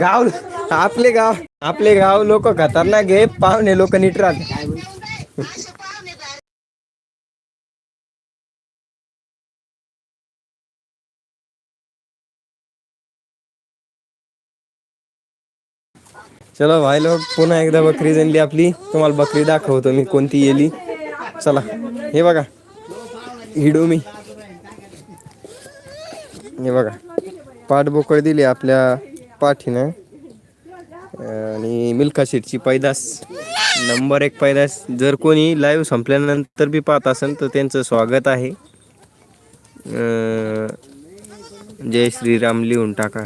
गाव आपले गाव आपले गाव लोक खतरनाक आहे पाहुणे लोक नीट राहत चलो भाई लोक पुन्हा एकदा बकरी जनली आपली. तुम्हाला बकरी दाखवतो मी कोणती येली. चला हे बघा हिडू मी हे बघा. पाठबोकळ दिली आपल्या पाठीनं. आणि मिल्का शेटची पैदास नंबर एक पैदास. जर कोणी लाईव्ह संपल्यानंतर बी पाहत असेल तर त्यांचं स्वागत आहे. जय श्रीराम लिहून टाका.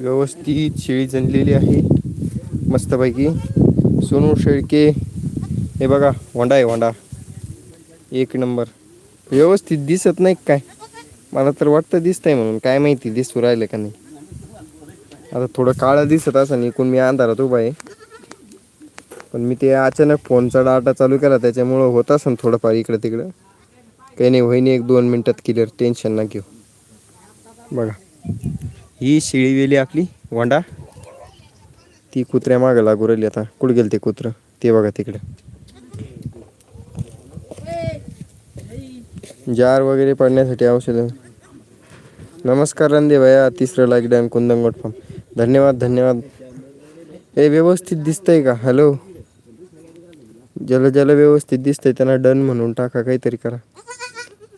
व्यवस्थित शेळी जनलेली आहे. मस्तपैकी. सोनू शेळके हे बघा होंडा आहे होंडा एक नंबर. व्यवस्थित दिसत नाही काय? मला तर वाटतं दिसतंय म्हणून. काय माहिती दिसू राहिलं का नाही? आता थोडं काळं दिसत असं इकून मी अंधारात उभा आहे. पण मी ते अचानक फोनचा डाटा चालू केला त्याच्यामुळं होत असं थोडंफार इकडं तिकडं काही नाही वहिनी एक दोन मिनटात क्लिअर टेन्शन ना घेऊ. बघा. ही शिळी वेली आपली वांडा. ती कुत्र्या मागं लागू राहिली आता. कुठं गेलं ते कुत्रं? ते बघा तिकडे. जार वगैरे पडण्यासाठी औषधं. नमस्कार रंदे भया तिसरं लाईक डॅम कुंदनगोट फार्म धन्यवाद धन्यवाद. हे व्यवस्थित दिसतंय का? हॅलो ज्याला ज्याला व्यवस्थित दिसतंय त्यांना डन म्हणून टाका काहीतरी करा.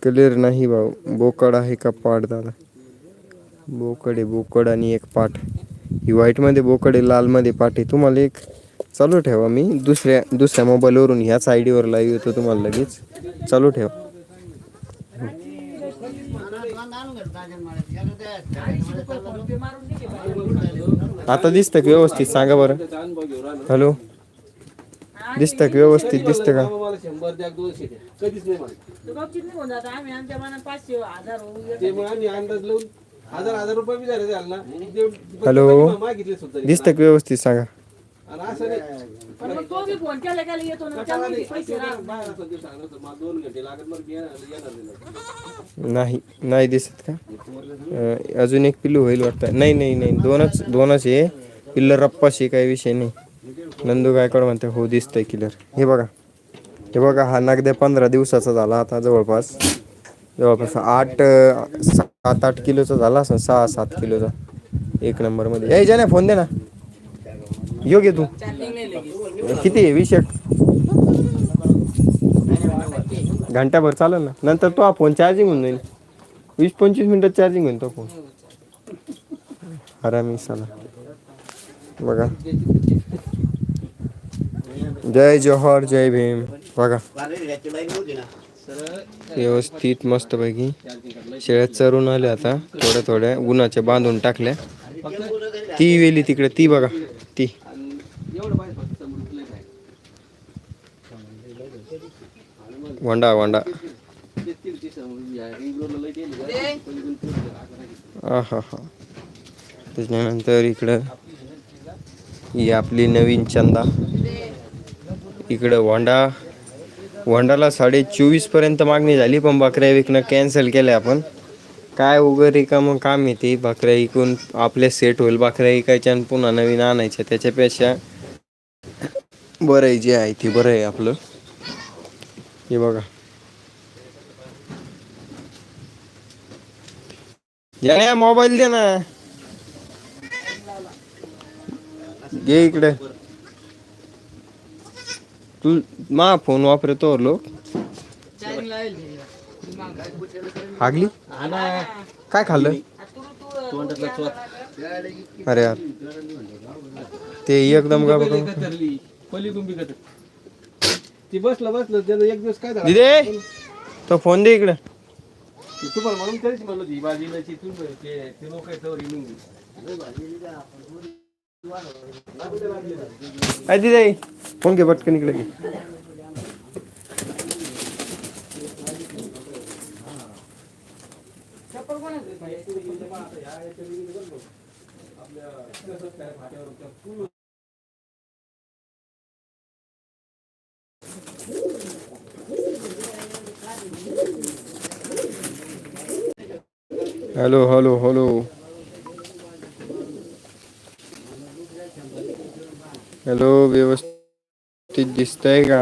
क्लिअर नाही भाऊ. बोकड आहे का पाट दादा? बोकड आहे बोकड आणि एक पाठ ही व्हाईटमध्ये बोकड आहे लालमध्ये पाट आहे. तुम्हाला एक चालू ठेवा मी. दुसऱ्या दुसऱ्या मोबाईलवरून ह्याच आय डीवर लाईव्ह येतो तुम्हाला लगेच. चालू ठेवा. आता दिसतं की व्यवस्थित? सांगा बरं. हॅलो दिसतं का? व्यवस्थित दिसतं का? मला शंभर द्या दोनशे द्या कधीच नाही म्हणत तो गपचीत निघून जातो आम्ही आमच्या मनात पाचशे हजार होऊ दे. ते मग आम्ही अंदाज लावून हजार हजार रुपये बी झाले द्याल ना. ते- हॅलो. मागितले सुद्धा दिसतं का व्यवस्थित? सांगा. आणि असं नाही. पण मग तो बी फोन केला केला येतो ना. त्याला बी पैसे राहत बाहेर असं ते सांगलं होतं, मला दोन घंटे लागत मग येणार येणार नाही. नाही नाही दिसत का? अं, अजून एक पिल्लू होईल वाटतं. नाही नाही नाही. दोनच दोनच आहे पिल्लर रप्पाशी काही विषय नाही. नंदू गायकवाड म्हणते हो दिसतंय किलर हे बघा. हे बघा हा नागदे पंधरा दिवसाचा झाला आता जवळपास. जवळपास आठ सात आठ किलोचा झाला असं सहा सात किलोचा. एक नंबरमध्ये. यायच्या ना फोन दे ना. योग्य तू. किती आहे? वीस एक? घंटाभर चालेल ना? नंतर तो हा फोन चार्जिंग होऊन जाईल. वीस पंचवीस मिनिटात चार्जिंग होईल तो फोन. आरामी साला बघा. जय जोहर जय भीम. बघा. व्यवस्थित मस्तपैकी. शेळ्या चरून आल्या आता थोड्या थोड्या उन्हाच्या बांधून टाकल्या. ती वेली तिकडे ती बघा. ती. वंडा वंडा. हा हा हा त्याच्यानंतर इकडं ही आपली नवीन चंदा. इकडं वंडा. वंडाला साडे चोवीसपर्यंत मागणी झाली पण बकऱ्या विकणं कॅन्सल केलं आपण. काय वगैरे का मग काम येते बकऱ्या इकून आपले सेट होईल. बकऱ्या इकायच्या आणि पुन्हा नवीन आणायच्या. त्याच्यापेक्षा बरं आहे जे आहे ते बरं आहे आपलं. हे बघा. या मोबाईल दे ना. घे इकडे. तू मा फोन वापरतो लोक. हागली? काय खाल्लं? अरे यार. ते एकदम का ती बसलं बसलं त्यानं एक दिवस काय झालं? दिदे! तो फोन दे इकडे. तुम्हाला म्हणून तरीच म्हणलं ती बाजीला ते लोक आहेत तर येऊन आधी जाई फोन घे पटकन इकडे घे चप्पल कोणाचं हॅलो हॅलो हॅलो। हॅलो व्यवस्थित दिसतंय का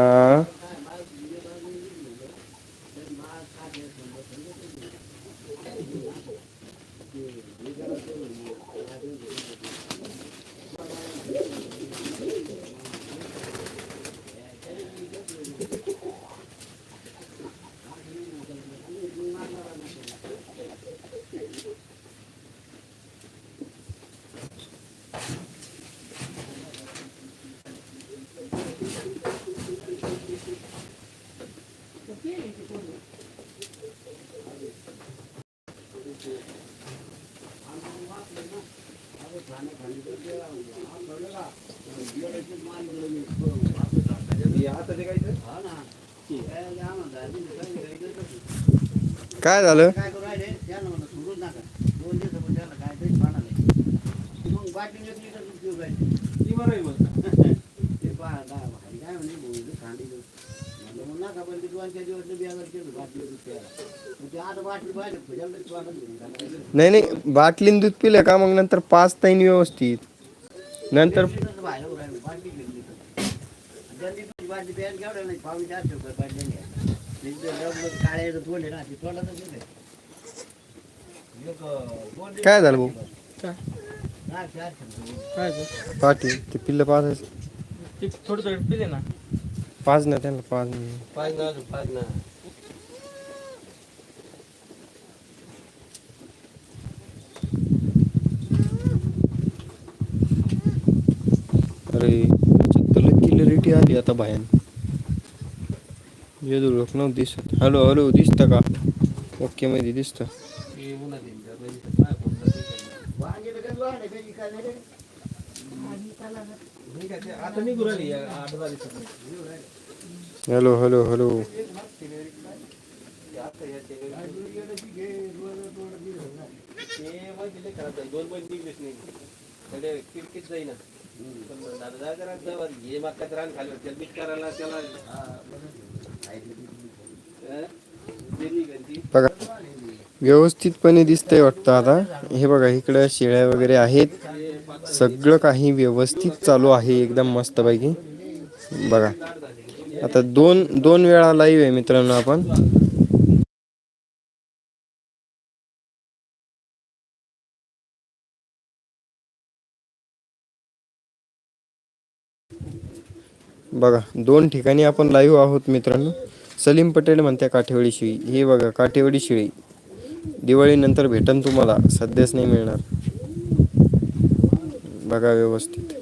काय झालं काय करू राहिले त्याला म्हणलं सोडूच नका दोन दिवसापासून त्याला काय तरी पाहणार नाही मग बाटली एक लिटर दूध पिऊ राहिले ती बरं आहे मग ते पहा काय भारी काय म्हणे बोलतो खांडी दूध म्हणलं मग नका पण ते दोन चार दिवस बियावर केलं बाटली दूध प्यायला. मग ते आता बाटली पाहिजे फुजाला वाटत. नाही नाही बाटलीन दूध पिलं का मग नंतर पाच ताईन व्यवस्थित? नंतर बाटली घेतली बाटली प्यायला केवढं नाही चारशे रुपये बाटली तोंड आहे ना ते तोंडातच काय झालं भाऊ? रुपये. पाठी ते पिल्लं पाच ते थोडं थोडं पिले ना. पाच ना त्यांना पाच नाही. पाच ना अजून पाच ना. अरे तर किलरिटी आली आता बाहेर. वेदू लोक नव्हतं दिसत. हॅलो हॅलो दिसतं का? ओके मध्ये दिसतं. Hello hello hello. बघा व्यवस्थितपणे दिसतंय वाटतं आता. हे बघा इकडं शेळ्या वगैरे आहेत. सगळं काही व्यवस्थित चालू आहे एकदम मस्तपैकी. बघा. आता दोन दोन वेळा लाईव्ह आहे मित्रांनो आपण. बघा दोन ठिकाणी आपण लाईव्ह आहोत मित्रांनो. सलीम पटेल म्हणत्या काठेवाडी शिळी. हे बघा काठेवाडी शिळी. दिवाळीनंतर भेटन तुम्हाला. सध्याच नाही मिळणार. बघा व्यवस्थित.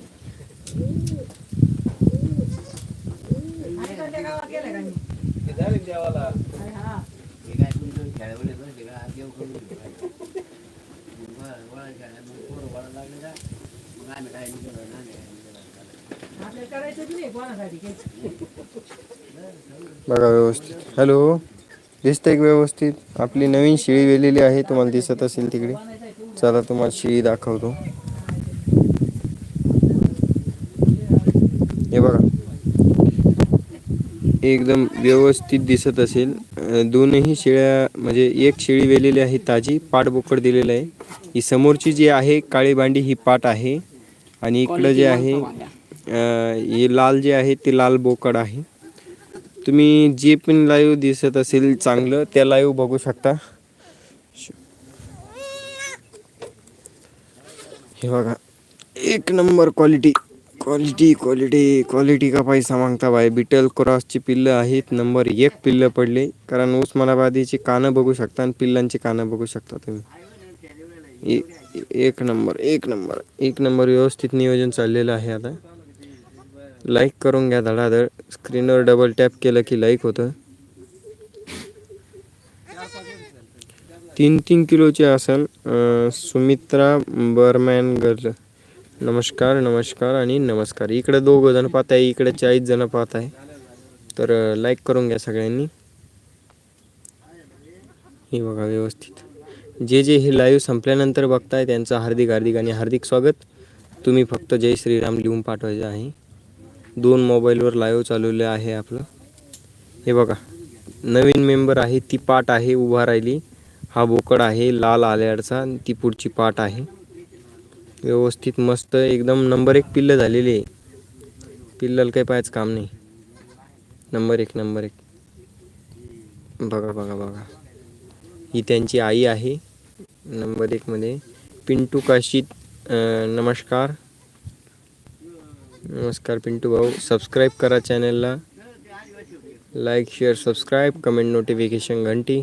बघा व्यवस्थित. हॅलो दिसतंय की व्यवस्थित? आपली नवीन शिळी वेलेली आहे तुम्हाला दिसत असेल तिकडे. चला तुम्हाला शिळी दाखवतो हे बघा एकदम व्यवस्थित दिसत असेल. दोनही शेळ्या म्हणजे एक शेळी वेलेली आहे ताजी पाट बोकड दिलेलं आहे. ही समोरची जी आहे काळी बांडी ही पाट आहे. आणि इकडं जे आहे हे लाल जे आहे ते लाल बोकड आहे. तुम्ही जे पण लाईव्ह दिसत असेल चांगलं त्या लाईव्ह बघू शकता. हे बघा एक number quality quality quality quality का पैसा मागता बाय बिटल क्रॉसची पिल्लं आहेत. नंबर एक पिल्लं पडले. कारण उस्मानाबादीची कानं बघू शकता आणि पिल्लांची कानं बघू शकता तुम्ही. ए- एक नंबर एक नंबर एक नंबर व्यवस्थित नियोजन चाललेलं आहे आता. लाईक करून घ्या धडाधड. स्क्रीनवर डबल टॅप केलं की लाईक होतं. तीन तीन किलोचे असेल सुमित्रा बर्मॅन गर्ल नमस्कार नमस्कार आणि नमस्कार. इकडे दोघं जण पाहत आहे इकडे चाळीस जण पाहत आहे. तर लाईक करून घ्या सगळ्यांनी. हे बघा व्यवस्थित. जे जे हे लाईव्ह संपल्यानंतर बघताय त्यांचं हार्दिक हार्दिक आणि हार्दिक स्वागत. तुम्ही फक्त जय श्रीराम लिहून पाठवायचं आहे. दोन मोबाईलवर लाईव्ह चालवले आहे आपलं. हे बघा. नवीन मेंबर आहे ती पाठ आहे उभा राहिली. हा बोकड आहे लाल आल्याडचा आणि ती पुढची पाठ आहे. व्यवस्थित मस्त एकदम नंबर एक पिल्ल झालेली आहे. पिल्लल काही पाहायचं काम नाही. नंबर एक नंबर एक. बघा बघा बघा. ही त्यांची आई आहे नंबर एकमध्ये पिंटू काशीत नमस्कार. नमस्कार पिंटू भाऊ. सबस्क्राईब करा चॅनलला like share subscribe comment notification घंटी.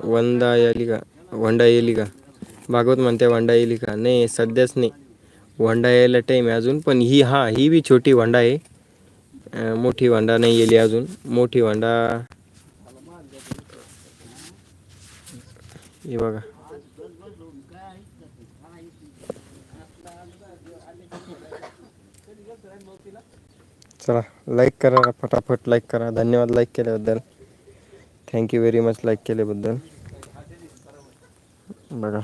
वंदा याली का वंडा येली का भागवत म्हणते वंडा येईल का? नाही सध्याच नाही. वंडा यायला टाईम आहे अजून पण ही हा ही बी छोटी वंडा आहे. मोठी वंडा नाही येली अजून. मोठी वंडा हे बघा. चला लाईक करा फटाफट लाईक करा. धन्यवाद लाईक केल्याबद्दल. थँक्यू व्हेरी मच लाईक केल्याबद्दल. बघा.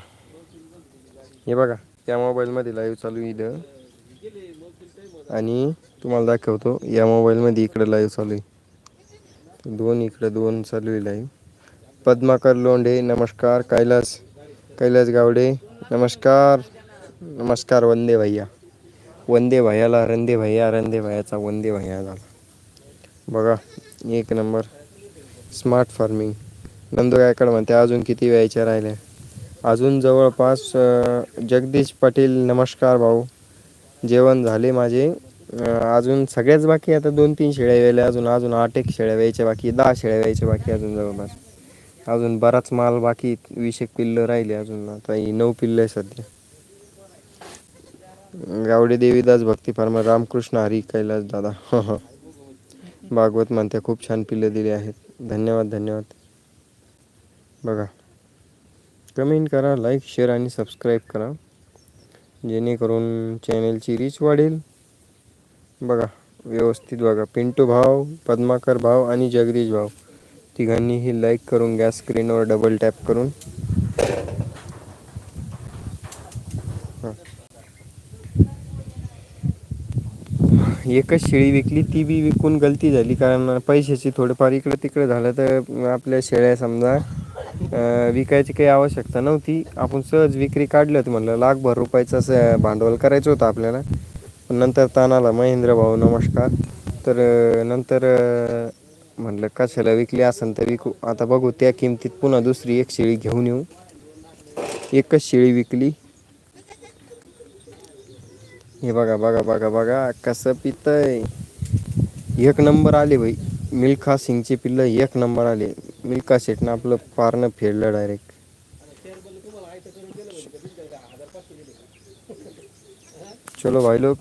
हे बघा या मोबाईलमध्ये लाईव्ह चालू इथं. आणि तुम्हाला दाखवतो या मोबाईलमध्ये इकडं लाईव्ह चालू आहे. दोन इकडं दोन चालू आहे लाईव्ह पद्माकर लोंढे नमस्कार. कैलास कैलास गावडे नमस्कार. नमस्कार वंदे भैया. वंदे भैयाला रंदे भैया रंदे भैयाचा वंदे भैया झाला. बघा एक number. Smart farming Nandu Gaikad म्हणते अजून किती व्यायच्या राहिल्या? अजून जवळपास जगदीश पाटील नमस्कार भाऊ. जेवण झाले माझे. अजून सगळ्याच बाकी आता दोन तीन शेळ्या व्यायल्या अजून अजून आठ एक शेळ्या व्यायच्या बाकी. दहा शेळ्या व्यायच्या बाकी अजून जवळपास. अजून बराच माल बाकी. वीस एक पिल्लं राहिले अजून. आता ही नऊ पिल्लं आहे सध्या. गावडे देवीदास भक्ती फार्मर. रामकृष्ण हरी कैलास दादा. भागवत म्हणते खूप छान पिल्लं दिली आहेत. धन्यवाद धन्यवाद. बघा. कमेंट करा लाईक शेअर आणि सबस्क्राईब करा. जेणेकरून चॅनलची रीच वाढेल. बघा व्यवस्थित बघा. पिंटू भाव पद्माकर भाव आणि जगदीश भाव तिघांनीही लाईक करून घ्या स्क्रीनवर डबल टॅप करून. एकच शेळी विकली ती बी विकून गलती झाली. कारण पैशाची थोडंफार इकडं तिकडं झालं तर आपल्या शेळ्या समजा विकायची काही आवश्यकता नव्हती. आपण सहज विक्री काढली होती म्हणलं. लाखभर रुपयाचं असं भांडवल करायचं होतं आपल्याला. पण नंतर ताण आला. महेंद्र भाऊ नमस्कार. तर नंतर म्हणलं कशाला विकली असेल तर विकू. आता बघू त्या किमतीत पुन्हा दुसरी एक शेळी घेऊन येऊ. एकच शेळी विकली. हे बघा बघा बघा बघा. कसं पितय. एक नंबर आले भाई मिल्खा सिंगचे पिल्लं एक नंबर आले. मिल्का सेटनं आपलं पारनं फेडलं डायरेक्ट चलो भाई लोक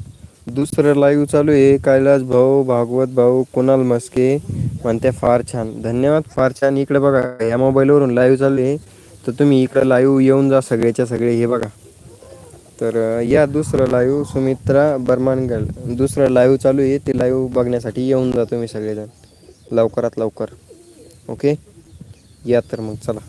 दुसरं लाईव्ह चालू आहे. कैलास भाऊ भागवत भाऊ कुणाल मस्के म्हणते फार छान. धन्यवाद फार छान. इकडे बघा या मोबाईलवरून लाईव्ह चालू आहे. तर तुम्ही इकडं लाईव्ह येऊन जा सगळेच्या सगळे हे बघा. तर या दुसरं लाईव्ह सुमित्रा बर्मानगड दुसरं लाईव्ह चालू आहे. ते लाईव्ह बघण्यासाठी येऊन जा तुम्ही सगळेजण. लवकरात लवकर. ओके? या तर मग चला.